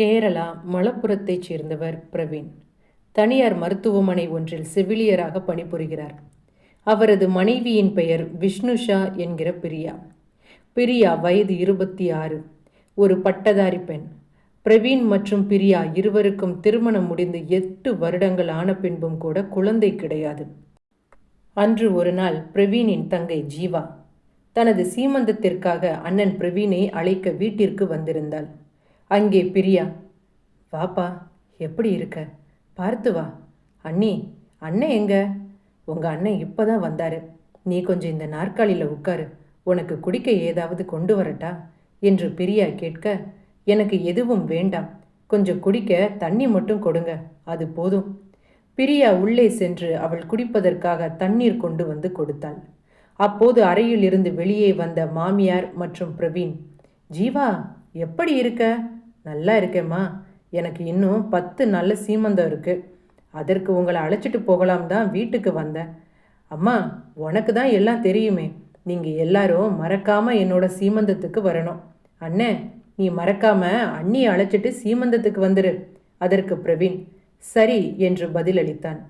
கேரளா மலப்புரத்தைச் சேர்ந்தவர் பிரவீன். தனியார் மருத்துவமனை ஒன்றில் செவிலியராக பணிபுரிகிறார். அவரது மனைவியின் பெயர் விஷ்ணுஷா என்கிற பிரியா. பிரியா வயது இருபத்தி ஆறு ஒரு பட்டதாரி பெண். பிரவீன் மற்றும் பிரியா இருவருக்கும் திருமணம் முடிந்து எட்டு வருடங்கள் ஆன பின்பும் கூட குழந்தை கிடையாது. அன்று ஒரு நாள் பிரவீனின் தங்கை ஜீவா தனது சீமந்தத்திற்காக அண்ணன் பிரவீனை அழைக்க வீட்டிற்கு வந்திருந்தாள். அங்கே பிரியா. வாப்பா எப்படி இருக்க? பார்த்து வா. அண்ணி அண்ணன் எங்க? உங்க அண்ணன் இப்பதான் வந்தாரு. நீ கொஞ்சம் இந்த நாற்காலியில் உட்காரு. உனக்கு குடிக்க ஏதாவது கொண்டு வரட்டா? என்று பிரியா கேட்க எனக்கு எதுவும் வேண்டாம். கொஞ்சம் குடிக்க தண்ணி மட்டும் கொடுங்க. அது போதும். பிரியா உள்ளே சென்று அவள் குடிப்பதற்காக தண்ணீர் கொண்டு வந்து கொடுத்தாள். அப்போது அறையில் இருந்து வெளியே வந்த மாமியார் மற்றும் பிரவீன் ஜீவா எப்படி இருக்க? நல்லா இருக்கேம்மா. எனக்கு இன்னும் பத்து நல்ல சீமந்தம் இருக்குது அதற்கு உங்களை அழைச்சிட்டு போகலாம் தான் வீட்டுக்கு வந்தேன். அம்மா உனக்கு தான் எல்லாம் தெரியுமே. நீங்கள் எல்லாரும் மறக்காம என்னோட சீமந்தத்துக்கு வரணும். அண்ணே நீ மறக்காம அண்ணியை அழைச்சிட்டு சீமந்தத்துக்கு வந்துரு. அதற்கு பிரவீன் சரி என்று பதிலளித்தான்.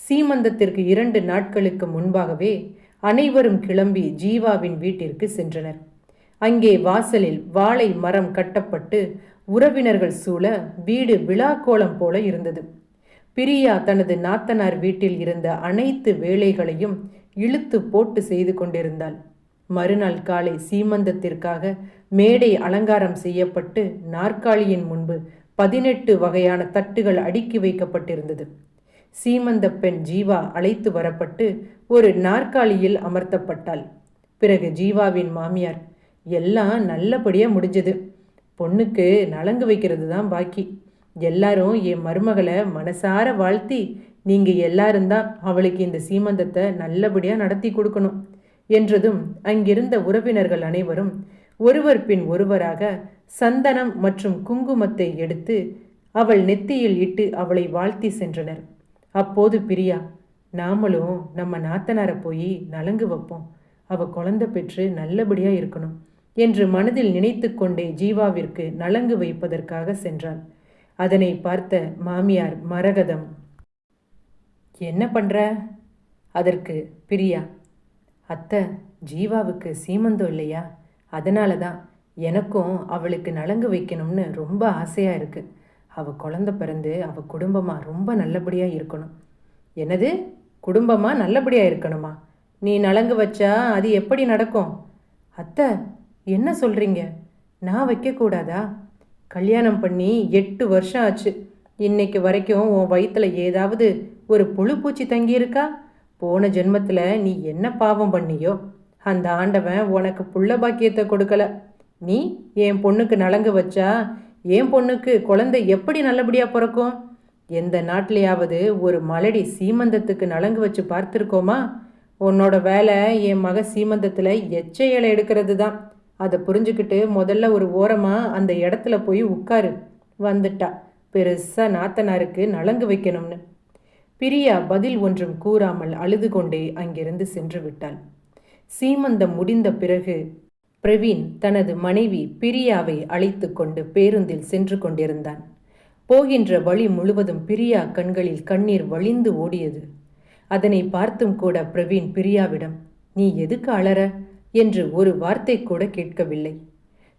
சீமந்தத்திற்கு இரண்டு நாட்களுக்கு முன்பாகவே அனைவரும் கிளம்பி ஜீவாவின் வீட்டிற்கு சென்றனர். அங்கே வாசலில் வாழை மரம் கட்டப்பட்டு உறவினர்கள் சூழ வீடு விழாக்கோலம் போல இருந்தது. பிரியா தனது நாத்தனார் வீட்டில் இருந்த அனைத்து வேலைகளையும் இழுத்து போட்டு செய்து கொண்டிருந்தாள். மறுநாள் காலை சீமந்தத்திற்காக மேடை அலங்காரம் செய்யப்பட்டு நாற்காலியின் முன்பு பதினெட்டு வகையான தட்டுகள் அடுக்கி வைக்கப்பட்டிருந்தது. சீமந்த பெண் ஜீவா அழைத்து வரப்பட்டு ஒரு நாற்காலியில் அமர்த்தப்பட்டாள். பிறகு ஜீவாவின் மாமியார் எல்லாம் நல்லபடியாக முடிஞ்சது. பொண்ணுக்கு நலங்கு வைக்கிறது தான் பாக்கி. எல்லாரும் என் மருமகளை மனசார வாழ்த்தி நீங்கள் எல்லாரும் தான் அவளுக்கு இந்த சீமந்தத்தை நல்லபடியாக நடத்தி கொடுக்கணும் என்றதும் அங்கிருந்த உறவினர்கள் அனைவரும் ஒருவர் பின் ஒருவராக சந்தனம் மற்றும் குங்குமத்தை எடுத்து அவள் நெத்தியில் இட்டு அவளை வாழ்த்தி சென்றனர். அப்போது பிரியா நாமளும் நம்ம நாத்தனாரை போய் நலங்கு வைப்போம். அவள் குழந்தை பெற்று நல்லபடியாக இருக்கணும். என்று மனதில் நினைத்து கொண்டே ஜீவாவிற்கு நலங்கு வைப்பதற்காக சென்றாள் அதனை பார்த்த மாமியார் மரகதம் என்ன பண்ற? அதற்கு பிரியா அத்தை ஜீவாவுக்கு சீமந்தம் இல்லையா? அதனால தான் எனக்கும் அவளுக்கு நலங்கு வைக்கணும்னு ரொம்ப ஆசையாக இருக்கு. அவ குழந்த பிறந்து அவ குடும்பமாக ரொம்ப நல்லபடியாக இருக்கணும். என்னது? குடும்பமாக நல்லபடியாக இருக்கணுமா? நீ நலங்கு வச்சா அது எப்படி நடக்கும்? அத்தை என்ன சொல்கிறீங்க நான் வைக்கக்கூடாதா கல்யாணம் பண்ணி எட்டு வருஷம் ஆச்சு. இன்னைக்கு வரைக்கும் உன் வயிற்றுல ஏதாவது ஒரு புழு பூச்சி தங்கியிருக்கா? போன ஜென்மத்தில் நீ என்ன பாவம் பண்ணியோ? அந்த ஆண்டவன் உனக்கு புள்ள பாக்கியத்தை கொடுக்கல. நீ என் பொண்ணுக்கு நலங்கு வச்சா என் பொண்ணுக்கு குழந்தை எப்படி நல்லபடியாக பிறக்கும்? எந்த நாட்டிலையாவது ஒரு மலடி சீமந்தத்துக்கு நலங்கு வச்சு பார்த்துருக்கோமா? உன்னோட வேலை என் மக சீமந்தத்தில் எச்சை இலை எடுக்கிறது தான் அதை புரிஞ்சுக்கிட்டு முதல்ல ஒரு ஓரமாக அந்த இடத்துல போய் உட்காரு. வந்துட்டா. பெருசாக நாத்தனாருக்கு நலங்கு வைக்கணும்னு. பிரியா பதில் ஒன்றும் கூறாமல் அழுது கொண்டே அங்கிருந்து சென்று விட்டாள். சீமந்தம் முடிந்த பிறகு பிரவீன் தனது மனைவி பிரியாவை அழைத்து கொண்டு பேருந்தில் சென்று கொண்டிருந்தான். போகின்ற வழி முழுவதும் பிரியா கண்களில் கண்ணீர் வழிந்து ஓடியது. அதனை பார்த்தும் கூட பிரவீன் பிரியாவிடம் நீ எதுக்கு அலற? என்று ஒரு வார்த்தை கூட கேட்கவில்லை.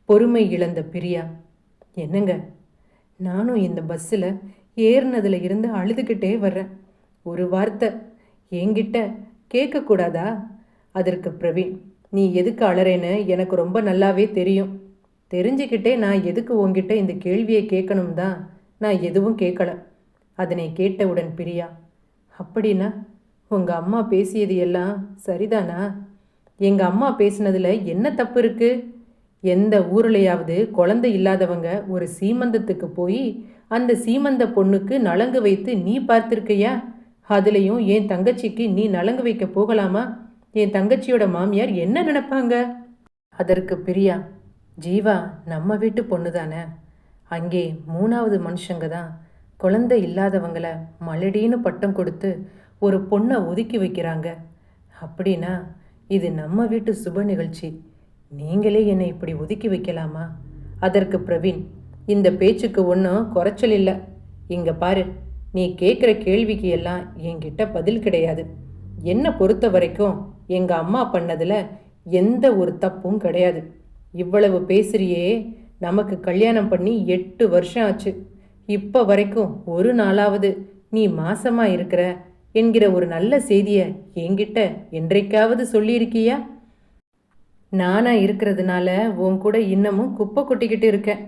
பொறுமை இழந்த பிரியா என்னங்க? நானும் இந்த பஸ்ஸில் ஏறினதுல இருந்து அழுதுகிட்டே வர்றேன். ஒரு வார்த்தை என்கிட்ட கேட்கக்கூடாதா? அதற்கு பிரவீன் நீ எதுக்கு அலறேன்னு எனக்கு ரொம்ப நல்லாவே தெரியும். தெரிஞ்சுக்கிட்டே நான் எதுக்கு உங்ககிட்ட இந்த கேள்வியை கேட்கணும் தான் நான் எதுவும் கேட்கல. அதனை கேட்டவுடன் பிரியா அப்படின்னா உங்கள் அம்மா பேசியது எல்லாம் சரிதானா? எங்கள் அம்மா பேசினதில் என்ன தப்பு இருக்குது எந்த ஊர்லேயாவது குழந்தை இல்லாதவங்க ஒரு சீமந்தத்துக்கு போய் அந்த சீமந்த பொண்ணுக்கு நலங்கு வைத்து நீ பார்த்துருக்கையா? அதுலேயும் என் தங்கச்சிக்கு நீ நலங்கு வைக்க போகலாமா? என் தங்கச்சியோட மாமியார் என்ன நினைப்பாங்க? அதற்கு பிரியா ஜீவா நம்ம வீட்டு பொண்ணு தானே. அங்கே மூணாவது மனுஷங்க தான். குழந்தை இல்லாதவங்கள மலடின்னு பட்டம் கொடுத்து ஒரு பொண்ணை ஒதுக்கி வைக்கிறாங்க. அப்படின்னா இது நம்ம வீட்டு சுப நிகழ்ச்சி. நீங்களே என்னை இப்படி ஒதுக்கி வைக்கலாமா? அதற்கு பிரவீன் இந்த பேச்சுக்கு ஒன்றும் குறைச்சல் இல்லை. இங்க பாரு நீ கேட்குற கேள்விக்கு எல்லாம் என்கிட்ட பதில் கிடையாது. என்னை பொறுத்த வரைக்கும் எங்க அம்மா பண்ணதில் எந்த ஒரு தப்பும் கிடையாது. இவ்வளவு பேசுறியே நமக்கு கல்யாணம் பண்ணி எட்டு வருஷம் ஆச்சு. இப்போ வரைக்கும் ஒரு நாளாவது நீ மாசமாக இருக்கிற என்கிற ஒரு நல்ல செய்தியை என்கிட்ட என்றைக்காவது சொல்லியிருக்கியா? நானா இருக்கிறதுனால உன் கூட இன்னமும் குப்பை கொட்டிக்கிட்டு இருக்கேன்.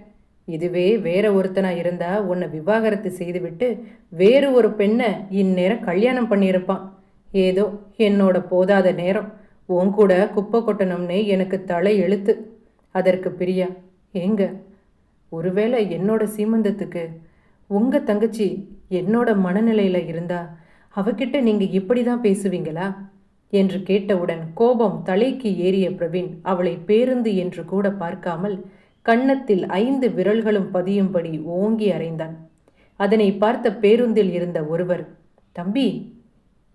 இதுவே வேற ஒருத்தனா இருந்தா உன்னை விவாகரத்து செய்துவிட்டு வேறு ஒரு பெண்ணை இந்நேரம் கல்யாணம் பண்ணியிருப்பான். ஏதோ என்னோட போதாத நேரம். உன் கூட குப்பை கொட்டணும்னு எனக்கு தலை எழுத்து. அதற்கு பிரியா ஏங்க ஒருவேளை என்னோட சீமந்தத்துக்கு உங்க தங்கச்சி என்னோட மனநிலையில இருந்தா அவகிட்ட நீங்க இப்படி தான் பேசுவீங்களா? என்று கேட்டவுடன் கோபம் தலைக்கு ஏறிய பிரவீன் அவளை பேருந்து என்று கூட பார்க்காமல் கன்னத்தில் ஐந்து விரல்களும் பதியும்படி ஓங்கி அறைந்தான். அதனை பார்த்த பேருந்தில் இருந்த ஒருவர் தம்பி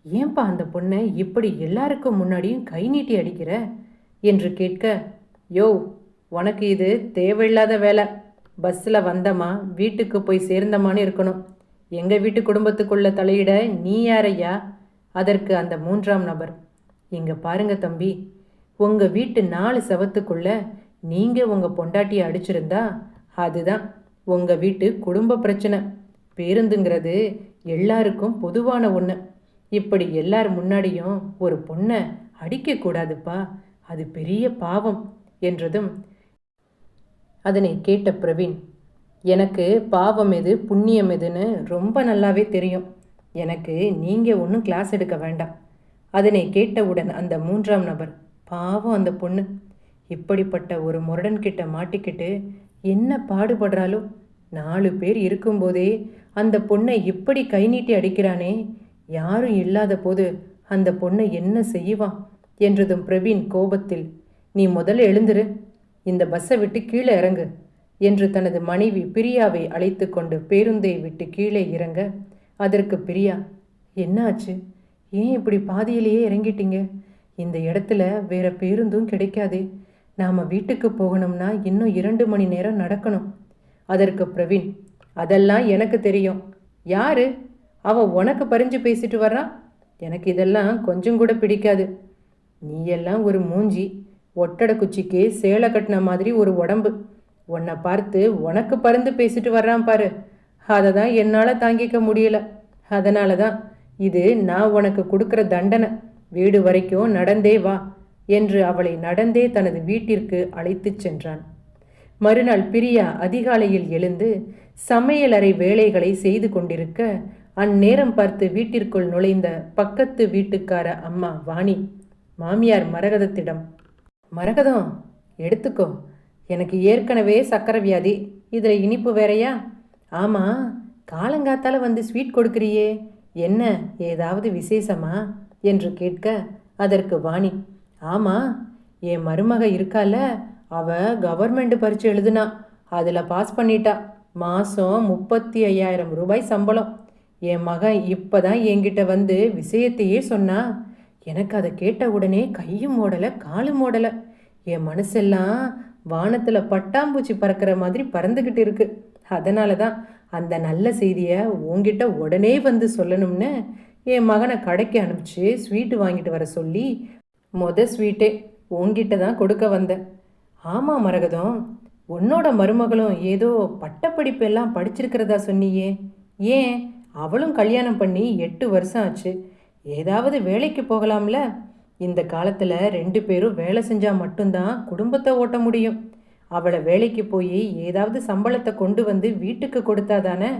ஏன்பா அந்த பொண்ணை இப்படி எல்லாருக்கும் முன்னாடியும் கை நீட்டி அடிக்கிற? என்று கேட்க யோ உனக்கு இது தேவையில்லாத வேலை. பஸ்ஸில் வந்தமா வீட்டுக்கு போய் சேர்ந்தமான்னு இருக்கணும். எங்கள் வீட்டு குடும்பத்துக்குள்ள தலையிட நீ யாரையா? அதற்கு அந்த மூன்றாம் நபர் இங்க பாருங்க தம்பி உங்க வீட்டு நாலு செவத்துக்குள்ள நீங்க உங்க பொண்டாட்டியை அடிச்சிருந்தா அதுதான் உங்க வீட்டு குடும்ப பிரச்சனை. பேருந்துங்கிறது எல்லாருக்கும் பொதுவான ஒன்று இப்படி எல்லார் முன்னாடியும் ஒரு பொண்ணை அடிக்கக்கூடாதுப்பா அது பெரிய பாவம் என்றதும் அதனை கேட்ட பிரவீன் எனக்கு பாவம் எது புண்ணியம் எதுன்னு ரொம்ப நல்லாவே தெரியும். எனக்கு நீங்கள் ஒன்றும் கிளாஸ் எடுக்க வேண்டாம். அதனை கேட்டவுடன் அந்த மூன்றாம் நபர் பாவம் அந்த பொண்ணு. இப்படிப்பட்ட ஒரு முரடன்கிட்ட மாட்டிக்கிட்டு என்ன பாடுபடுறாலோ நாலு பேர் இருக்கும்போதே அந்த பொண்ணை இப்படி கை நீட்டி அடிக்கிறானே. யாரும் இல்லாத போது அந்த பொண்ணை என்ன செய்வான் என்றதும் பிரவீன் கோபத்தில் நீ முதல்ல எழுந்துரு. இந்த பஸ்ஸை விட்டு கீழே இறங்கு. என்று தனது மனைவி பிரியாவை அழைத்து கொண்டு பேருந்தை விட்டு கீழே இறங்க அதற்கு பிரியா என்னாச்சு? ஏன் இப்படி பாதியிலேயே இறங்கிட்டீங்க? இந்த இடத்துல வேற பேருந்தும் கிடைக்காதே. நாம் வீட்டுக்கு போகணும்னா இன்னும் இரண்டு மணி நேரம் நடக்கணும். அதற்கு பிரவீன் அதெல்லாம் எனக்கு தெரியும். யாரு? அவ உனக்கு பறிஞ்சு பேசிட்டு வர்றான் எனக்கு இதெல்லாம் கொஞ்சம் கூட பிடிக்காது. நீ எல்லாம் ஒரு மூஞ்சி ஒட்டடை குச்சிக்கு சேலை கட்டின மாதிரி ஒரு உடம்பு. உன்னை பார்த்து உனக்கு பறந்து பேசிட்டு வர்றான் பாரு. அதை தான் என்னால் தாங்கிக்க முடியல. அதனால தான் இது நான் உனக்கு கொடுக்குற தண்டனை. வீடு வரைக்கும் நடந்தே வா என்று அவளை நடந்தே தனது வீட்டிற்கு அழைத்துச் சென்றான். மறுநாள் பிரியா அதிகாலையில் எழுந்து சமையலறை வேலைகளை செய்து கொண்டிருக்க அந்நேரம் பார்த்து வீட்டிற்குள் நுழைந்த பக்கத்து வீட்டுக்கார அம்மா வாணி மாமியார் மரகதத்திடம். மரகதம் எடுத்துக்கோ. எனக்கு ஏற்கனவே சக்கரை வியாதி. இதில் இனிப்பு வேறையா? ஆமாம் காலங்காத்தால் வந்து ஸ்வீட் கொடுக்குறியே. என்ன ஏதாவது விசேஷமா? என்று கேட்க அதற்கு வாணி ஆமாம் என் மருமக இருக்கால அவ கவர்மெண்ட் பரீட்சை எழுதுனா அதில் பாஸ் பண்ணிட்டா. மாதம் முப்பத்தி ஐயாயிரம் ரூபாய் சம்பளம். என் மகன் இப்போ தான் என்கிட்ட வந்து விஷயத்தையே சொன்னா எனக்கு அதை கேட்ட உடனே கையும் ஓடலை காலும் ஓடலை. என் மனசெல்லாம் வானத்தில் பட்டாம்பூச்சி பறக்கிற மாதிரி பறந்துக்கிட்டு இருக்கு. அதனால தான் அந்த நல்ல செய்தியை உங்ககிட்ட உடனே வந்து சொல்லணும்னு என் மகனை கடைக்கு அனுப்பிச்சு ஸ்வீட்டு வாங்கிட்டு வர சொல்லி மொத ஸ்வீட்டே உங்ககிட்ட தான் கொடுக்க வந்தேன். ஆமாம் மரகதம் உன்னோட மருமகளும் ஏதோ பட்டப்படிப்பு எல்லாம் படிச்சிருக்கிறதா சொன்னியே. ஏன்? அவளும் கல்யாணம் பண்ணி எட்டு வருஷம் ஆச்சு. ஏதாவது வேலைக்கு போகலாம்ல? இந்த காலத்தில் ரெண்டு பேரும் வேலை செஞ்சால் மட்டும்தான் குடும்பத்தை ஓட்ட முடியும். அவளை வேலைக்கு போய் ஏதாவது சம்பளத்தை கொண்டு வந்து வீட்டுக்கு கொடுத்தா தானே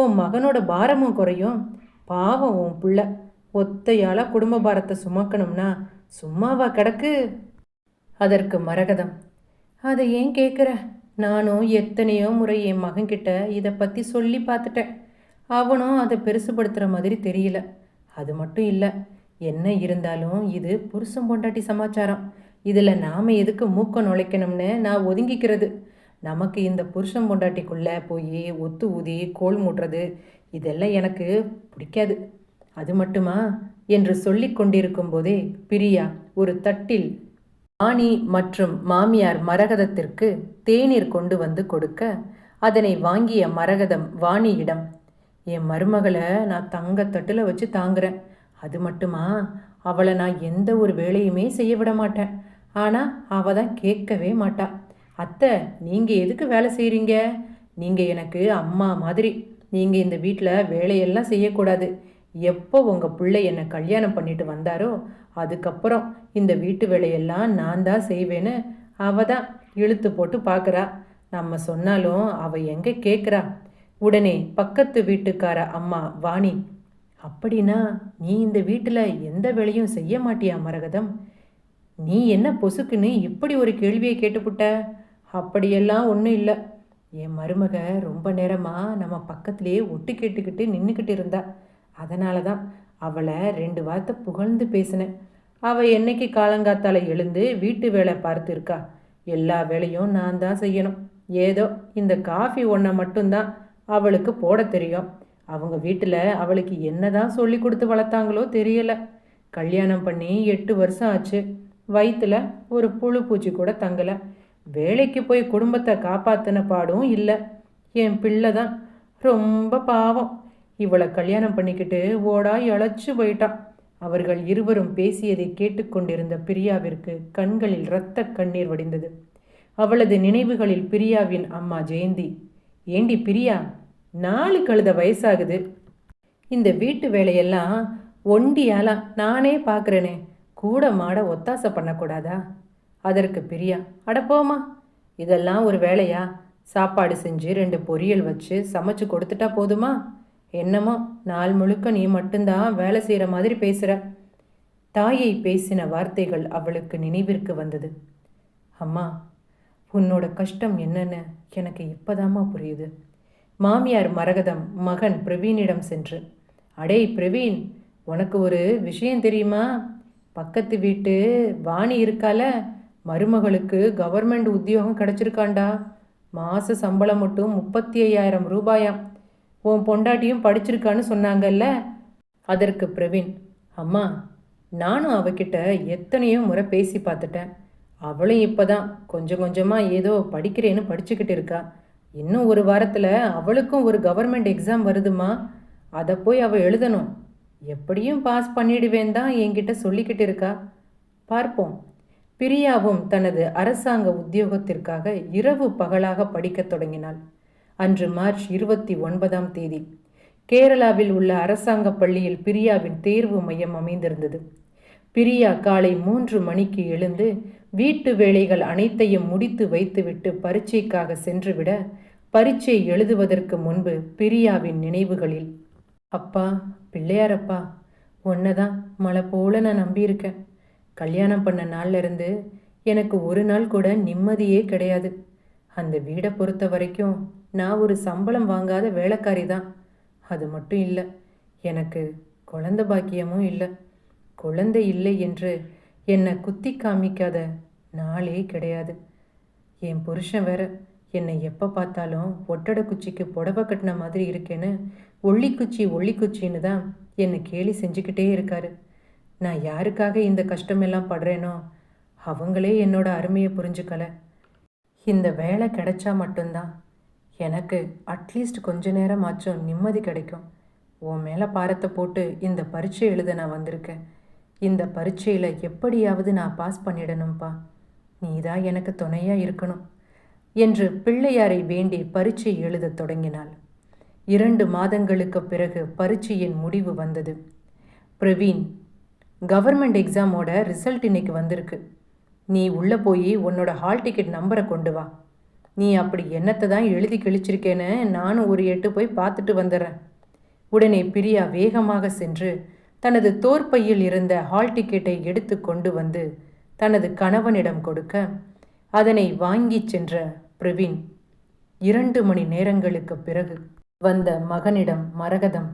உன் மகனோட பாரமும் குறையும். பாவம் உன் பிள்ளை. ஒத்தையால் குடும்ப பாரத்தை சுமக்கணும்னா சும்மாவா கிடக்கு? அதற்கு மரகதம். அதை ஏன் கேட்குற நானும் எத்தனையோ முறை என் மகன்கிட்ட இதை பற்றி சொல்லி பார்த்துட்டேன். அவனும் அதை பெருசுபடுத்துகிற மாதிரி தெரியல. அது மட்டும் இல்லை என்ன இருந்தாலும் இது புருஷன் பொண்டாட்டி சமாச்சாரம். இதில் நாம் எதுக்கு மூக்க நுழைக்கணும்னு நான் ஒதுங்கிக்கிறது. நமக்கு இந்த புருஷன் பொண்டாட்டிக்குள்ளே போய் ஒத்து ஊதி கோல் மூட்டுறது இதெல்லாம் எனக்கு பிடிக்காது. அது மட்டுமா? என்று சொல்லி கொண்டிருக்கும் போதே பிரியா ஒரு தட்டில் ஆணி மற்றும் மாமியார் மரகதத்திற்கு தேநீர் கொண்டு வந்து கொடுக்க அதனை வாங்கிய மரகதம் வாணியிடம் என் மருமகளை நான் தங்கத்தட்டில் வச்சு தாங்குறேன். அது மட்டுமா? அவளை நான் எந்த ஒரு வேலையுமே செய்ய விட மாட்டேன். ஆனால் அவள் தான் கேட்கவே மாட்டா. அத்தை நீங்கள் எதுக்கு வேலை செய்கிறீங்க நீங்கள் எனக்கு அம்மா மாதிரி. நீங்கள் இந்த வீட்டில் வேலையெல்லாம் செய்யக்கூடாது. எப்போ உங்கள் பிள்ளை என்னை கல்யாணம் பண்ணிட்டு வந்தாரோ அதுக்கப்புறம் இந்த வீட்டு வேலையெல்லாம் நான் தான் செய்வேன்னு அவ தான் இழுத்து போட்டு பார்க்குறா நம்ம சொன்னாலும் அவள் எங்கே கேட்குறா உடனே பக்கத்து வீட்டுக்கார அம்மா வாணி அப்படின்னா நீ இந்த வீட்டில் எந்த வேலையும் செய்ய மாட்டியா மரகதம்? நீ என்ன பொசுக்குன்னு இப்படி ஒரு கேள்வியை கேட்டுப்புட்ட? அப்படியெல்லாம் ஒன்றும் இல்லை. என் மருமக ரொம்ப நேரமாக நம்ம பக்கத்திலேயே ஒட்டு கேட்டுக்கிட்டு நின்றுக்கிட்டு இருந்தா. அதனால தான் அவளை ரெண்டு வார்த்தை புகழ்ந்து பேசினேன். அவள் என்னைக்கு காலங்காத்தால் எழுந்து வீட்டு வேலை பார்த்துருக்கா. எல்லா வேலையும் நான் தான் செய்யணும். ஏதோ இந்த காஃபி ஒன்றை மட்டும்தான் அவளுக்கு போட தெரியும். அவங்க வீட்டில் அவளுக்கு என்னதான் சொல்லி கொடுத்து வளர்த்தாங்களோ தெரியல. கல்யாணம் பண்ணி எட்டு வருஷம் ஆச்சு. வயிற்றுல ஒரு புழு பூச்சி கூட தங்கலை. வேலைக்கு போய் குடும்பத்தை காப்பாத்தின பாடும் இல்லை. என் பிள்ளை தான் ரொம்ப பாவம். இவளை கல்யாணம் பண்ணிக்கிட்டு ஓடா இழைச்சு போயிட்டான். அவர்கள் இருவரும் பேசியதை கேட்டுக்கொண்டிருந்த பிரியாவிற்கு கண்களில் இரத்த கண்ணீர் வடிந்தது. அவளது நினைவுகளில் பிரியாவின் அம்மா ஜெயந்தி ஏண்டி பிரியா நாலு கழுத வயசாகுது. இந்த வீட்டு வேலையெல்லாம் ஒண்டியாலா நானே பார்க்குறேனே கூட மாட ஒத்தாசை பண்ணக்கூடாதா? அதற்கு பிரியா அடப்போமா இதெல்லாம் ஒரு வேலையா? சாப்பாடு செஞ்சு ரெண்டு பொரியல் வச்சு சமைச்சு கொடுத்துட்டா போதுமா? என்னமோ நாள் முழுக்க நீ மட்டும்தான் வேலை செய்கிற மாதிரி பேசுகிற தாயை பேசின வார்த்தைகள் அவளுக்கு நினைவிற்கு வந்தது. அம்மா உன்னோட கஷ்டம் என்னென்னு எனக்கு இப்போதாம்மா புரியுது. மாமியார் மரகதம் மகன் பிரவீனிடம் சென்று அடே பிரவீன் உனக்கு ஒரு விஷயம் தெரியுமா? பக்கத்து வீட்டு வாணி இருக்கால மருமகளுக்கு கவர்மெண்ட் உத்தியோகம் கிடச்சிருக்காண்டா? மாத சம்பளம் மட்டும் முப்பத்தி ஐயாயிரம் ரூபாயாம் உன் பொண்டாட்டியும் படிச்சிருக்கான்னு சொன்னாங்கல்ல? அதற்கு பிரவீன் அம்மா நானும் அவகிட்ட எத்தனையோ முறை பேசி பார்த்துட்டேன். அவளும் இப்போதான் கொஞ்சம் கொஞ்சமாக ஏதோ படிக்கிறேன்னு படிச்சுக்கிட்டு இருக்கா. இன்னும் ஒரு வாரத்தில் அவளுக்கும் ஒரு கவர்மெண்ட் எக்ஸாம் வருதுமா? அதை போய் அவள் எழுதணும். எப்படியும் பாஸ் பண்ணிடுவேன் தான் என்கிட்ட சொல்லிக்கிட்டு இருக்கா. பார்ப்போம். பிரியாவும் தனது அரசாங்க உத்தியோகத்திற்காக இரவு பகலாக படிக்கத் தொடங்கினாள். அன்று மார்ச் இருபத்தி ஒன்பதாம் தேதி கேரளாவில் உள்ள அரசாங்க பள்ளியில் பிரியாவின் தேர்வு மையம் அமைந்திருந்தது. பிரியா காலை மூன்று மணிக்கு எழுந்து வீட்டு வேலைகள் அனைத்தையும் முடித்து வைத்துவிட்டு பரீட்சைக்காக சென்றுவிட பரீட்சை எழுதுவதற்கு முன்பு பிரியாவின் நினைவுகளில் அப்பா பிள்ளையாரப்பா உன்னை தான் மழை போல நான் நம்பியிருக்கேன். கல்யாணம் பண்ண நாள்லேருந்து எனக்கு ஒரு நாள் கூட நிம்மதியே கிடையாது. அந்த வீடை பொறுத்த வரைக்கும் நான் ஒரு சம்பளம் வாங்காத வேலைக்காரி தான் அது மட்டும் இல்லை எனக்கு குழந்த பாக்கியமும் இல்லை. குழந்தை இல்லை என்று என்னை குத்தி காமிக்காத நாளே கிடையாது. என் புருஷன் வேற என்னை எப்போ பார்த்தாலும் ஒட்டடை குச்சிக்கு புடவை கட்டின மாதிரி இருக்கேன்னு ஒள்ளிக்குச்சி ஒள்ளிக்குச்சின்னு தான் என்னை கேலி செஞ்சுக்கிட்டே இருக்காரு. நான் யாருக்காக இந்த கஷ்டமெல்லாம் படுறேனோ அவங்களே என்னோட அருமையை புரிஞ்சுக்கல. இந்த வேலை கிடைச்சா மட்டும்தான் எனக்கு அட்லீஸ்ட் கொஞ்ச நேரம் ஆச்சும் நிம்மதி கிடைக்கும். உன் மேலே பாரத்தை போட்டு இந்த பரீட்சை எழுத நான் வந்திருக்கேன். இந்த பரீட்சையில் எப்படியாவது நான் பாஸ் பண்ணிடணும்ப்பா நீ தான் எனக்கு துணையாக இருக்கணும். என்று பிள்ளையாரை வேண்டி பரீட்சை எழுதத் தொடங்கினாள். இரண்டு மாதங்களுக்கு பிறகு பரீட்சையின் முடிவு வந்தது. பிரவீன் கவர்மெண்ட் எக்ஸாமோட ரிசல்ட் இன்னைக்கு வந்திருக்கு. நீ உள்ளே போய் உன்னோட ஹால் டிக்கெட் நம்பரை கொண்டு வா. நீ அப்படி என்னத்தை தான் எழுதி கிழிச்சிருக்கேன்னு நானும் ஒரு எட்டு போய் பார்த்துட்டு வந்துடுறேன். உடனே பிரியா வேகமாக சென்று தனது தோற்பையில் இருந்த ஹால் டிக்கெட்டை எடுத்து கொண்டு வந்து தனது கணவனிடம் கொடுக்க அதனை வாங்கிச் சென்ற பிரவீன் இரண்டு மணி நேரங்களுக்கு பிறகு வந்த மகனிடம் மரகதம்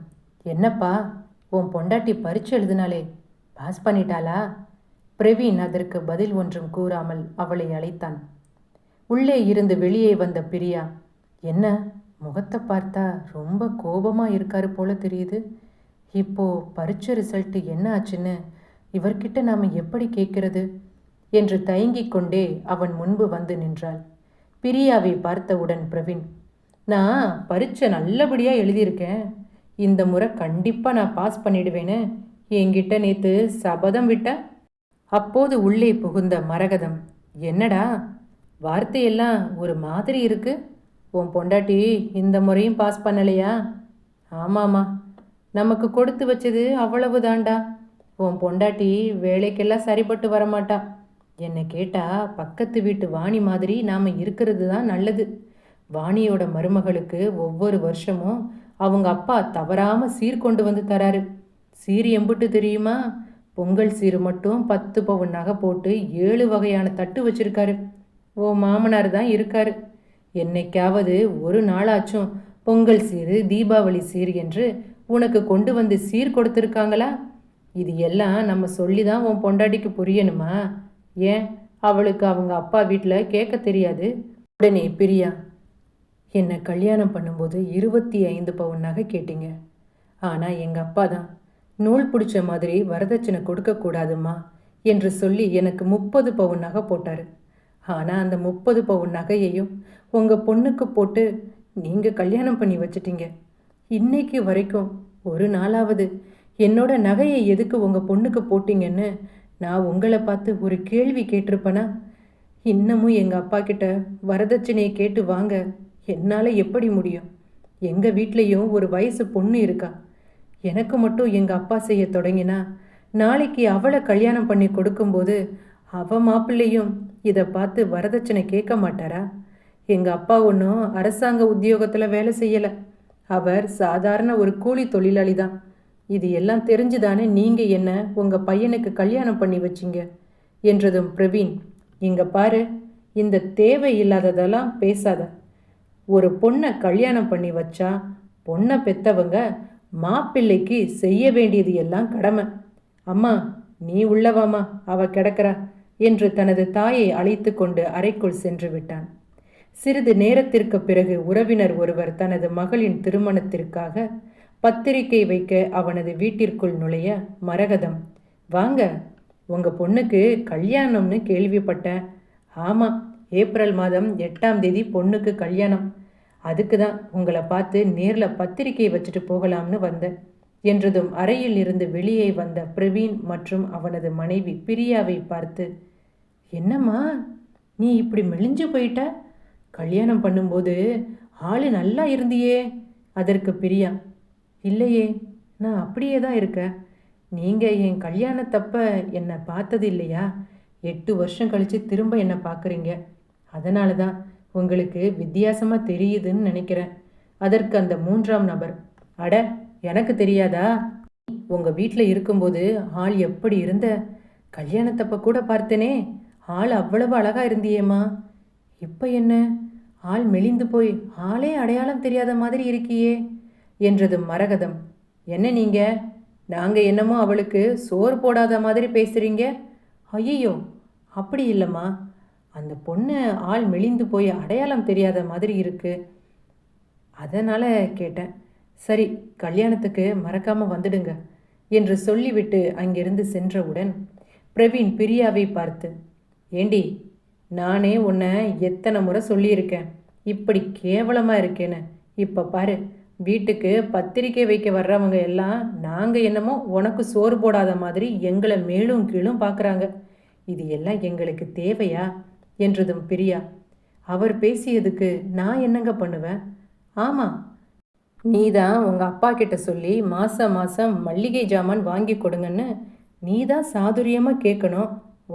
என்னப்பா உன் பொண்டாட்டி பரிச்சு எழுதினாலே பாஸ் பண்ணிட்டாளா? பிரவீன் அதற்கு பதில் ஒன்றும் கூறாமல் அவளை அழைத்தான். உள்ளே இருந்து வெளியே வந்த பிரியா என்ன முகத்தை பார்த்தா ரொம்ப கோபமாக இருக்காரு போல தெரியுது. இப்போ பரீட்சை ரிசல்ட்டு என்ன ஆச்சுன்னு இவர்கிட்ட நாம் எப்படி கேட்கிறது என்று தயங்கிக் கொண்டே அவன் முன்பு வந்து நின்றாள். பிரியாவை பார்த்தவுடன் பிரவீன் நான் பரீட்சை நல்லபடியாக எழுதியிருக்கேன். இந்த முறை கண்டிப்பாக நான் பாஸ் பண்ணிடுவேன்னு என்கிட்ட நேற்று சபதம் விட்ட? அப்போது உள்ளே புகுந்த மரகதம் என்னடா வார்த்தையெல்லாம் ஒரு மாதிரி இருக்கு. உன் பொண்டாட்டி இந்த முறையும் பாஸ் பண்ணலையா? ஆமாம்மா நமக்கு கொடுத்து வச்சது அவ்வளவு தாண்டா உன் பொண்டாட்டி வேலைக்கெல்லாம் சரிப்பட்டு வரமாட்டா. என்னை கேட்டா பக்கத்து வீட்டு வாணி மாதிரி நாம் இருக்கிறது தான் நல்லது. வாணியோட மருமகளுக்கு ஒவ்வொரு வருஷமும் அவங்க அப்பா தவறாம சீர் கொண்டு வந்து தராரு. சீர் எம்புட்டு தெரியுமா? பொங்கல் சீர் மட்டும் பத்து பவுன் நகை போட்டு ஏழு வகையான தட்டு வச்சிருக்காரு. ஓ மாமனார் தான் இருக்காரு. என்னைக்காவது ஒரு நாளாச்சும் பொங்கல் சீர் தீபாவளி சீர் என்று உனக்கு கொண்டு வந்து சீர் கொடுத்துருக்காங்களா? இது எல்லாம் நம்ம சொல்லி தான் உன் பொண்டாட்டிக்கு புரியணுமா? ஏன்? அவளுக்கு அவங்க அப்பா வீட்டில் கேட்க தெரியாது. உடனே பிரியா என்னை கல்யாணம் பண்ணும்போது இருபத்தி ஐந்து பவுன் நகை கேட்டீங்க. ஆனால் எங்கள் அப்பா தான். நூல் பிடிச்ச மாதிரி வரதட்சணை கொடுக்கக்கூடாதும்மா என்று சொல்லி எனக்கு முப்பது பவுன் நகை போட்டார். ஆனால் அந்த முப்பது பவுன் நகையையும் உங்கள் பொண்ணுக்கு போட்டு நீங்கள் கல்யாணம் பண்ணி வச்சிட்டீங்க. இன்னைக்கு வரைக்கும் ஒரு நாளாவது என்னோட நகையை எதுக்கு உங்கள் பொண்ணுக்கு போட்டிங்கன்னு நான் உங்களை பார்த்து ஒரு கேள்வி கேட்டிருப்பேனா? இன்னமும் எங்கள் அப்பா கிட்ட வரதட்சணையை கேட்டு வாங்க. என்னால் எப்படி முடியும்? எங்கள் வீட்லேயும் ஒரு வயசு பொண்ணு இருக்கா? எனக்கு மட்டும் எங்கள் அப்பா செய்ய தொடங்கினா நாளைக்கு அவளை கல்யாணம் பண்ணி கொடுக்கும்போது அவ மாப்பிள்ளையும் இதை பார்த்து வரதட்சணை கேட்க மாட்டாரா? எங்கள் அப்பா ஒன்றும் அரசாங்க உத்தியோகத்தில் வேலை செய்யலை. அவர் சாதாரண ஒரு கூலி தொழிலாளி தான் இது எல்லாம் தெரிஞ்சுதானே நீங்கள் என்ன உங்கள் பையனுக்கு கல்யாணம் பண்ணி வச்சிங்க? என்றதும் பிரவீன் இங்கே பாரு இந்த தேவை இல்லாததெல்லாம் பேசாத. ஒரு பொண்ணை கல்யாணம் பண்ணி வச்சா பொண்ணை பெத்தவங்க மாப்பிள்ளைக்கு செய்ய வேண்டியது எல்லாம் கடமை. அம்மா நீ உள்ளவாமா அவ கிடக்கிறா என்று தனது தாயை அழைத்து கொண்டு அறைக்குள் சென்று விட்டான். சிறிது நேரத்திற்கு பிறகு உறவினர் ஒருவர் தனது மகளின் திருமணத்திற்காக பத்திரிகை வைக்க அவனது வீட்டிற்குள் நுழைய மரகதம் வாங்க உங்க பொண்ணுக்கு கல்யாணம்னு கேள்விப்பட்டேன். ஆமாம் ஏப்ரல் மாதம் எட்டாம் தேதி பொண்ணுக்கு கல்யாணம். அதுக்கு தான் உங்களை பார்த்து நேரில் பத்திரிகை வச்சுட்டு போகலாம்னு வந்தேன். என்றதும் அறையில் இருந்து வெளியே வந்த பிரவீன் மற்றும் அவனது மனைவி பிரியாவை பார்த்து என்னம்மா நீ இப்படி மெலிஞ்சு போயிட்ட? கல்யாணம் பண்ணும்போது ஆள் நல்லா இருந்தியே. அதற்கு பிரியா இல்லையே நான் அப்படியே தான் இருக்கேன். நீங்கள் என் கல்யாணத்தப்ப என்னை பார்த்தது இல்லையா? எட்டு வருஷம் கழித்து திரும்ப என்னை பார்க்குறீங்க. அதனால தான் உங்களுக்கு வித்தியாசமாக தெரியுதுன்னு நினைக்கிறேன். அதற்கு அந்த மூன்றாம் நபர் அட எனக்கு தெரியாதா? உங்கள் வீட்டில் இருக்கும்போது ஆள் எப்படி இருந்த? கல்யாணத்தப்ப கூட பார்த்தேனே ஆள் அவ்வளவு அழகாக இருந்தியேம்மா. இப்போ என்ன? ஆள் மெலிந்து போய் ஆளே அடையாளம் தெரியாத மாதிரி இருக்கியே. என்றது மரகதம். என்ன நீங்க? நாங்க என்னமோ அவளுக்கு சோறு போடாத மாதிரி பேசுறீங்க? ஐயோ அப்படி இல்லைம்மா. அந்த பொண்ணு ஆள் மெலிந்து போய் அடையாளம் தெரியாத மாதிரி இருக்கு. அதனால் கேட்டேன். சரி கல்யாணத்துக்கு மறக்காம வந்துடுங்க என்று சொல்லிவிட்டு அங்கிருந்து சென்றவுடன் பிரவீன் பிரியாவை பார்த்து ஏண்டி நானே உன்னை எத்தனை முறை சொல்லியிருக்கேன். இப்படி கேவலமாக இருக்கேன்னு. இப்போ பாரு வீட்டுக்கு பத்திரிக்கை வைக்க வர்றவங்க எல்லாம் நாங்கள் என்னமோ உனக்கு சோறு போடாத மாதிரி எங்களை மேலும் கீழும் பார்க்குறாங்க இது எல்லாம் எங்களுக்கு தேவையா? என்றதும் பிரியா. அவர் பேசியதுக்கு நான் என்னங்க பண்ணுவேன்? ஆமாம் நீ தான் உங்கள் அப்பா கிட்ட சொல்லி மாதம் மாதம் மல்லிகை ஜாமான் வாங்கி கொடுங்கன்னு நீ தான் சாதுரியமாக கேட்கணும்.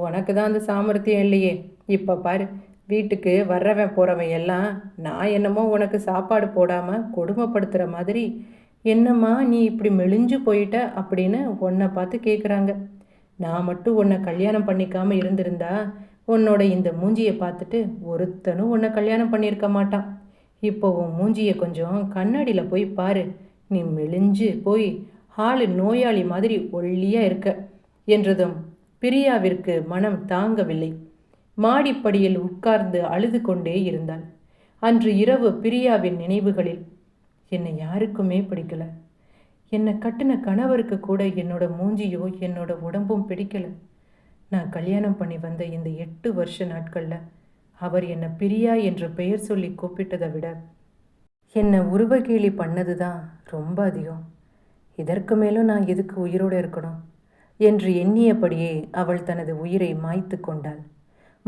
உனக்கு தான் அந்த சாமர்த்தியம் இல்லையே. இப்போ பாரு வீட்டுக்கு வர்றவன் போகிறவன் எல்லாம் நான் என்னமோ உனக்கு சாப்பாடு போடாமல் கொடுமைப்படுத்துகிற மாதிரி என்னம்மா நீ இப்படி மெலிஞ்சு போயிட்ட? அப்படின்னு உன்னை பார்த்து கேட்குறாங்க நான் மட்டும் உன்னை கல்யாணம் பண்ணிக்காமல் இருந்திருந்தா உன்னோட இந்த மூஞ்சியை பார்த்துட்டு ஒருத்தனும் உன்னை கல்யாணம் பண்ணியிருக்க மாட்டான். இப்போ உன் மூஞ்சியை கொஞ்சம் கண்ணாடியில் போய் பாரு. நீ மெலிஞ்சு போய் ஆள் நோயாளி மாதிரி ஒல்லியாக இருக்க. என்றதும் பிரியாவிற்கு மனம் தாங்கவில்லை. மாடிப்படியில் உட்கார்ந்து அழுது கொண்டே இருந்தாள். அன்று இரவு பிரியாவின் நினைவுகளில் என்னை யாருக்குமே பிடிக்கல. என்னை கட்டின கணவருக்கு கூட என்னோட மூஞ்சியோ என்னோட உடம்பும் பிடிக்கல. நான் கல்யாணம் பண்ணி வந்த இந்த எட்டு வருஷ நாட்களில் அவர் என்னை பிரியா என்று பெயர் சொல்லி கூப்பிட்டதை விட என்னை உருவகேலி பண்ணது தான் ரொம்ப அதிகம். இதற்கு மேலும் நான் எதுக்கு உயிரோடு இருக்கணும்? என்று எண்ணியபடியே அவள் தனது உயிரை மாய்த்து கொண்டாள்.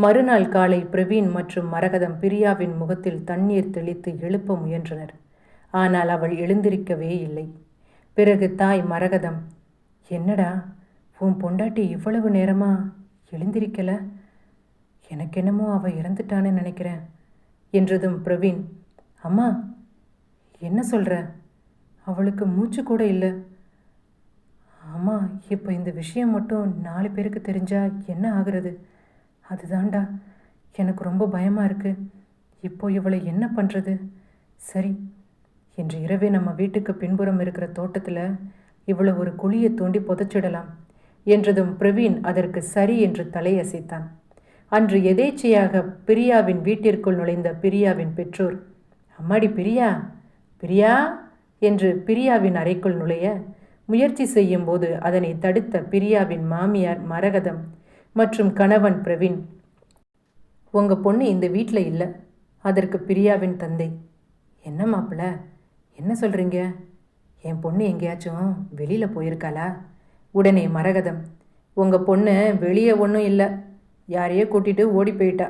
மறுநாள் காலை பிரவீன் மற்றும் மரகதம் பிரியாவின் முகத்தில் தண்ணீர் தெளித்து எழுப்ப முயன்றனர். ஆனால் அவள் எழுந்திருக்கவே இல்லை. பிறகு தாய் மரகதம் என்னடா உன் பொண்டாட்டி இவ்வளவு நேரமா எழுந்திருக்கல? எனக்கு என்னமோ அவள் இறந்துட்டான்னு நினைக்கிறேன் என்றதும் பிரவீன் அம்மா என்ன சொல்கிற அவளுக்கு மூச்சு கூட இல்லை. அம்மா இப்போ இந்த விஷயம் மட்டும் நாலு பேருக்கு தெரிஞ்சால் என்ன ஆகுறது? அதுதான்டா. எனக்கு ரொம்ப பயமாக இருக்கு. இப்போ இவளை என்ன பண்ணுறது சரி இன்று இரவே நம்ம வீட்டுக்கு பின்புறம் இருக்கிற தோட்டத்தில் இவளை ஒரு குழியை தோண்டி புதைச்சிடலாம் என்றதும் பிரவீன் அதற்கு சரி என்று தலையசைத்தான். அன்று எதேச்சையாக பிரியாவின் வீட்டிற்குள் நுழைந்த பிரியாவின் பெற்றோர் அம்மாடி பிரியா பிரியா? என்று பிரியாவின் அறைக்குள் நுழைய முயற்சி செய்யும்போது அதனை தடுத்த பிரியாவின் மாமியார் மரகதம் மற்றும் கணவன் பிரவீன் உங்கள் பொண்ணு இந்த வீட்டில் இல்லை. அதற்கு பிரியாவின் தந்தை. என்ன மாப்பிள்ள என்ன சொல்கிறீங்க என் பொண்ணு எங்கேயாச்சும் வெளியில் போயிருக்காளா? உடனே மரகதம் உங்கள் பொண்ணு வெளியே ஒன்றும் இல்லை. யாரையோ கூட்டிகிட்டு ஓடி போயிட்டா.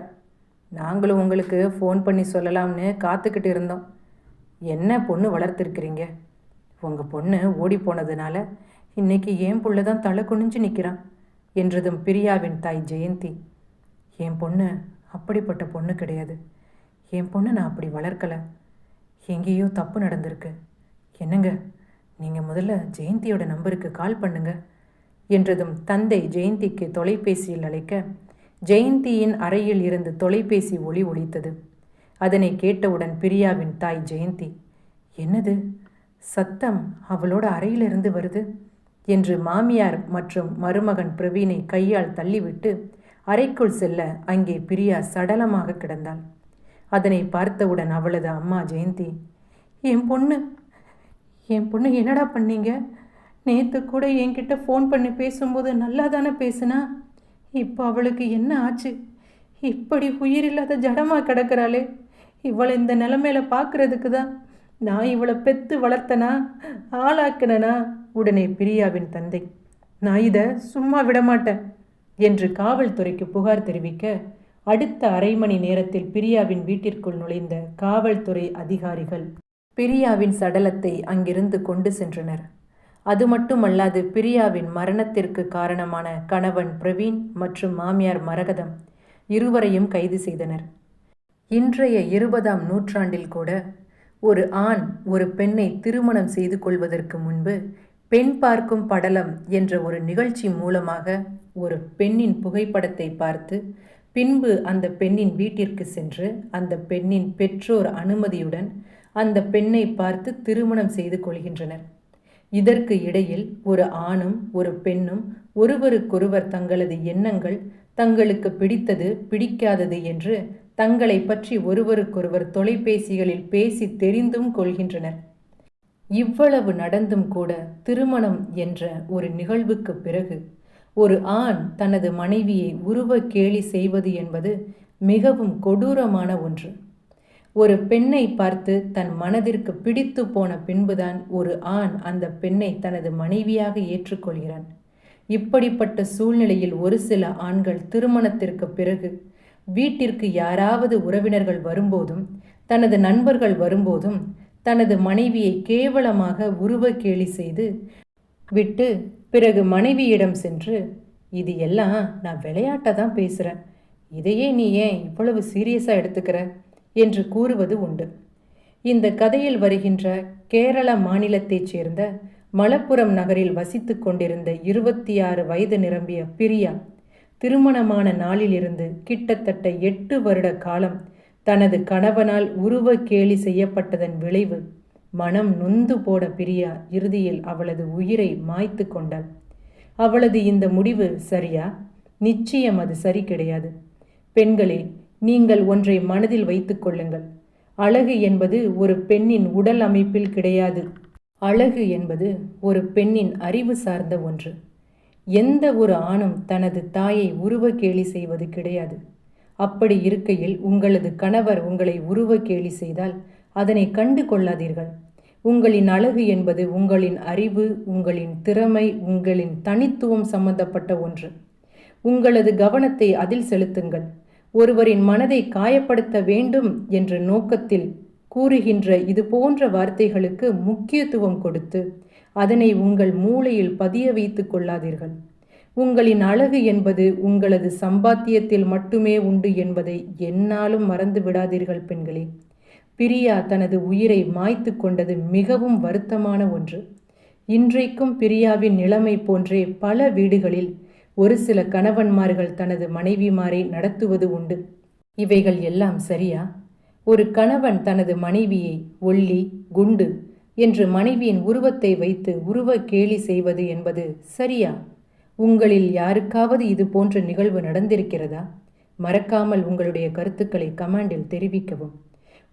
நாங்களும் உங்களுக்கு ஃபோன் பண்ணி சொல்லலாம்னு காத்துக்கிட்டு இருந்தோம். என்ன பொண்ணு வளர்த்துருக்கிறீங்க? உங்கள் பொண்ணு ஓடி போனதுனால இன்றைக்கி என் புள்ள தான் தலை குனிஞ்சு நிற்கிறான் என்றதும் பிரியாவின் தாய் ஜெயந்தி என் பொண்ணு அப்படிப்பட்ட பொண்ணு கிடையாது. என் பொண்ணு நான் அப்படி வளர்க்கலை. எங்கேயோ தப்பு நடந்திருக்கு. என்னங்க? நீங்கள் முதல்ல ஜெயந்தியோட நம்பருக்கு கால் பண்ணுங்க என்றதும் தந்தை ஜெயந்திக்கு தொலைபேசியில் அழைக்க ஜெயந்தியின் அறையில் இருந்து தொலைபேசி ஒளி ஒலித்தது. அதனை கேட்டவுடன் பிரியாவின் தாய் ஜெயந்தி என்னது? சத்தம் அவளோட அறையிலிருந்து வருது? என்று மாமியார் மற்றும் மருமகன் பிரவீனை கையால் தள்ளிவிட்டு அறைக்குள் செல்ல அங்கே பிரியா சடலமாக கிடந்தாள். அதனை பார்த்தவுடன் அவளது அம்மா ஜெயந்தி என் பொண்ணு என் பொண்ணு என்னடா பண்ணீங்க? நேற்று கூட என்கிட்ட ஃபோன் பண்ணி பேசும்போது நல்லா தானே பேசுனா? இப்போ அவளுக்கு என்ன ஆச்சு? இப்படி உயிரில்லாத ஜடமாக கிடக்கிறாளே. இவளை இந்த நிலமையில பார்க்கறதுக்கு தான் நான் இவளை பெத்து வளர்த்தனா ஆளாக்கினனா? உடனே பிரியாவின் தந்தை நான் இதை சும்மா விடமாட்டேன் என்று காவல்துறைக்கு புகார் தெரிவிக்க அடுத்த அரை மணி நேரத்தில் பிரியாவின் வீட்டிற்குள் நுழைந்த காவல்துறை அதிகாரிகள் பிரியாவின் சடலத்தை அங்கிருந்து கொண்டு சென்றனர். அது மட்டுமல்லாது பிரியாவின் மரணத்திற்கு காரணமான கணவன் பிரவீன் மற்றும் மாமியார் மரகதம் இருவரையும் கைது செய்தனர். இன்றைய இருபதாம் நூற்றாண்டில் கூட ஒரு ஆண் ஒரு பெண்ணை திருமணம் செய்து கொள்வதற்கு முன்பு பெண் பார்க்கும் படலம் என்ற ஒரு நிகழ்ச்சி மூலமாக ஒரு பெண்ணின் புகைப்படத்தை பார்த்து பின்பு அந்த பெண்ணின் வீட்டிற்கு சென்று அந்த பெண்ணின் பெற்றோர் அனுமதியுடன் அந்த பெண்ணை பார்த்து திருமணம் செய்து கொள்கின்றனர். இதற்கு இடையில் ஒரு ஆணும் ஒரு பெண்ணும் ஒருவருக்கொருவர் தங்களது எண்ணங்கள் தங்களுக்கு பிடித்தது பிடிக்காதது என்று தங்களை பற்றி ஒருவருக்கொருவர் தொலைபேசிகளில் பேசி தெரிந்தும் கொள்கின்றனர். இவ்வளவு நடந்தும் கூட திருமணம் என்ற ஒரு நிகழ்வுக்கு பிறகு ஒரு ஆண் தனது மனைவியை உருவ கேலி செய்வது என்பது மிகவும் கொடூரமான ஒன்று. ஒரு பெண்ணை பார்த்து தன் மனதிற்கு பிடித்து போன பின்புதான் ஒரு ஆண் அந்த பெண்ணை தனது மனைவியாக ஏற்றுக்கொள்கிறான். இப்படிப்பட்ட சூழ்நிலையில் ஒரு சில ஆண்கள் திருமணத்திற்கு பிறகு வீட்டிற்கு யாராவது உறவினர்கள் வரும்போதும் தனது நண்பர்கள் வரும்போதும் தனது மனைவியை கேவலமாக உருவ கேலி செய்து விட்டு பிறகு மனைவியிடம் சென்று இது எல்லாம் நான் விளையாட்டை தான் பேசுகிறேன் இதையே நீ ஏன் இவ்வளவு சீரியஸாக எடுத்துக்கிற? என்று கூறுவது உண்டு. இந்த கதையில் வருகின்ற கேரள மாநிலத்தைச் சேர்ந்த மலப்புரம் நகரில் வசித்து கொண்டிருந்த இருபத்தி ஆறு வயது நிரம்பிய பிரியா திருமணமான நாளிலிருந்து கிட்டத்தட்ட எட்டு வருட காலம் தனது கணவனால் உருவ கேலி செய்யப்பட்டதன் விளைவு மனம் நொந்து போட பிரியா இறுதியில் அவளது உயிரை மாய்த்து கொண்டாள். அவளது இந்த முடிவு சரியா? நிச்சயம் அது சரி கிடையாது. பெண்களே நீங்கள் ஒன்றை மனதில் வைத்துக் கொள்ளுங்கள். அழகு என்பது ஒரு பெண்ணின் உடல் அமைப்பில் கிடையாது. அழகு என்பது ஒரு பெண்ணின் அறிவு சார்ந்த ஒன்று. எந்த ஒரு ஆணும் தனது தாயை உருவ கேலி செய்வது கிடையாது. அப்படி இருக்கையில் உங்களது கணவர் உங்களை உருவ கேலி செய்தால் அதனை கண்டு கொள்ளாதீர்கள். உங்களின் அழகு என்பது உங்களின் அறிவு உங்களின் திறமை உங்களின் தனித்துவம் சம்பந்தப்பட்ட ஒன்று. உங்களது கவனத்தை அதில் செலுத்துங்கள். ஒருவரின் மனதை காயப்படுத்த வேண்டும் என்ற நோக்கத்தில் கூறுகின்ற இது போன்ற வார்த்தைகளுக்கு முக்கியத்துவம் கொடுத்து அதனை உங்கள் மூளையில் பதிய வைத்து கொள்ளாதீர்கள். உங்களின் அழகு என்பது உங்களது சம்பாத்தியத்தில் மட்டுமே உண்டு என்பதை என்னாலும் மறந்து விடாதீர்கள் பெண்களே. பிரியா தனது உயிரை மாய்த்து கொண்டது மிகவும் வருத்தமான ஒன்று. இன்றைக்கும் பிரியாவின் நிலைமை போன்றே பல வீடுகளில் ஒரு சில கணவன்மார்கள் தனது மனைவிமாரை நடத்துவது உண்டு. இவைகள் எல்லாம் சரியா? ஒரு கணவன் தனது மனைவியை ஒல்லி குண்டு என்று மனைவியின் உருவத்தை வைத்து உருவ கேலி செய்வது என்பது சரியா? உங்களில் யாருக்காவது இது போன்ற நிகழ்வு நடந்திருக்கிறதா? மறக்காமல் உங்களுடைய கருத்துக்களை கமாண்டில் தெரிவிக்கவும்.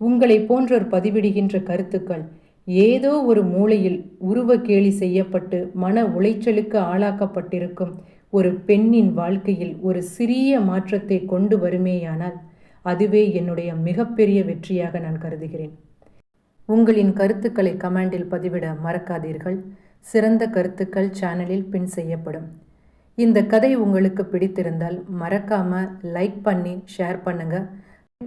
உங்களை போன்றோர் பதிவிடுகின்ற கருத்துக்கள் ஏதோ ஒரு மூலையில் உருவ கேலி செய்யப்பட்டு மன உளைச்சலுக்கு ஆளாக்கப்பட்டிருக்கும் ஒரு பெண்ணின் வாழ்க்கையில் ஒரு சிறிய மாற்றத்தை கொண்டு வருமேயானால் அதுவே என்னுடைய மிகப்பெரிய வெற்றியாக நான் கருதுகிறேன். உங்களின் கருத்துக்களை கமெண்டில் பதிவிட மறக்காதீர்கள். சிறந்த கருத்துக்கள் சேனலில் பின் செய்யப்படும். இந்த கதை உங்களுக்கு பிடித்திருந்தால் மறக்காமல் லைக் பண்ணி ஷேர் பண்ணுங்கள்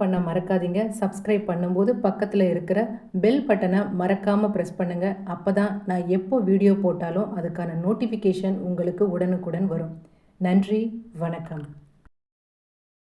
பண்ண மறக்காதீங்க. சப்ஸ்கிரைப் பண்ணும்போது பக்கத்தில் இருக்கிற பெல் பட்டனை மறக்காமல் ப்ரெஸ் பண்ணுங்கள் அப்போ தான் நான் எப்போ வீடியோ போட்டாலும் அதுக்கான நோட்டிஃபிகேஷன் உங்களுக்கு உடனுக்குடன் வரும். நன்றி வணக்கம்.